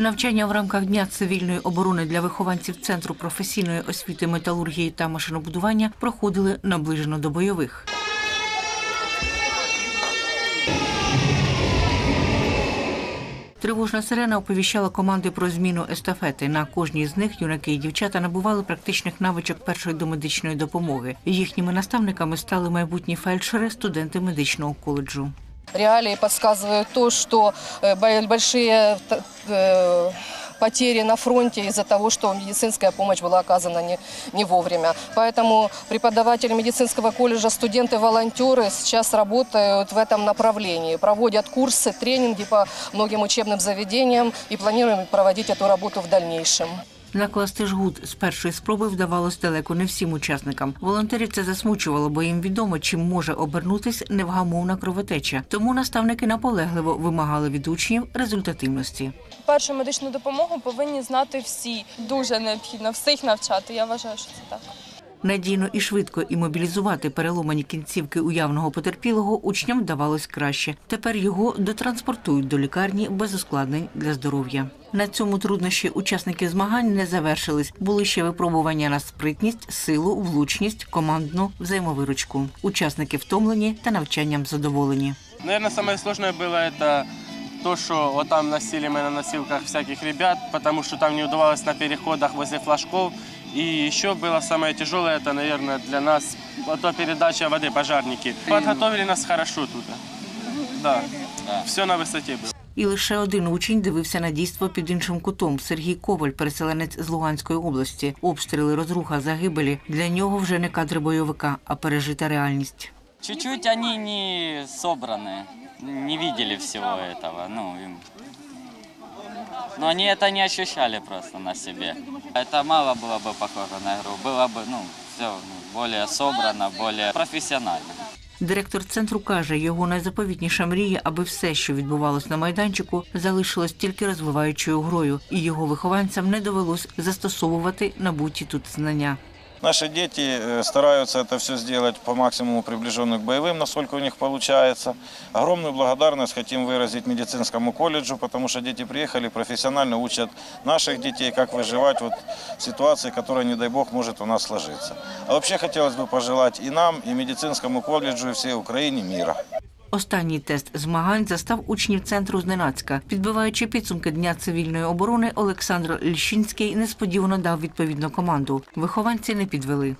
Навчання в рамках Дня цивільної оборони для вихованців Центру професійної освіти металургії та машинобудування проходили наближено до бойових. Тривожна сирена оповіщала команди про зміну естафети. На кожній з них юнаки і дівчата набували практичних навичок першої домедичної допомоги. Їхніми наставниками стали майбутні фельдшери, студенти медичного коледжу. Реалии подсказывают то, что э, бо- большие т- э, потери на фронте из-за того, что медицинская помощь была оказана не, не вовремя. Поэтому преподаватели медицинского колледжа, студенты, волонтеры сейчас работают в этом направлении, проводят курсы, тренинги по многим учебным заведениям и планируем проводить эту работу в дальнейшем. Накласти жгут з першої спроби вдавалось далеко не всім учасникам. Волонтерів це засмучувало, бо їм відомо, чим може обернутись невгамовна кровотеча. Тому наставники наполегливо вимагали від учнів результативності. Першу медичну допомогу повинні знати всі. Дуже необхідно всіх навчати. Я вважаю, що це так. Надійно і швидко імобілізувати переломані кінцівки уявного потерпілого учням вдавалось краще. Тепер його дотранспортують до лікарні без ускладнень для здоров'я. На цьому труднощі учасники змагань не завершились. Були ще випробування на спритність, силу, влучність, командну взаємовиручку. Учасники втомлені та навчанням задоволені. Наверное, самое сложное было это то, что вот там носили мы на носилках всяких ребят, потому что там не удавалось на переходах возле флажков. И еще было самое тяжелое, это, наверное, для нас, вот то передача воды, пожарники. Подготовили нас хорошо тут. Да, все на высоте было. І лише один учень дивився на дійство під іншим кутом. Сергій Коваль, переселенець з Луганської області. Обстріли, розруха, загибелі для нього вже не кадри бойовика, а пережита реальність. Чуть-чуть они не собраны, не видели всего этого. Ну, им- Но они это не ощущали просто на себе. Это мало было бы похоже на игру. Было бы, ну, все более собрано, более профессионально. Директор центру каже, його найзаповітніша мрія, аби все, що відбувалось на майданчику, залишилось тільки розвиваючою грою, і його вихованцям не довелось застосовувати набуті тут знання. Наши дети э, стараются это все сделать по максимуму приближенно к боевым, насколько у них получается. Огромную благодарность хотим выразить медицинскому колледжу, потому что дети приехали, профессионально учат наших детей, как выживать вот в ситуации, которая, не дай бог, может у нас сложиться. А вообще хотелось бы пожелать и нам, и медицинскому колледжу, и всей Украине мира. Останній тест змагань застав учнів центру зненацька. Підбиваючи підсумки Дня цивільної оборони, Олександр Ліщинський несподівано дав відповідну команду. Вихованці не підвели.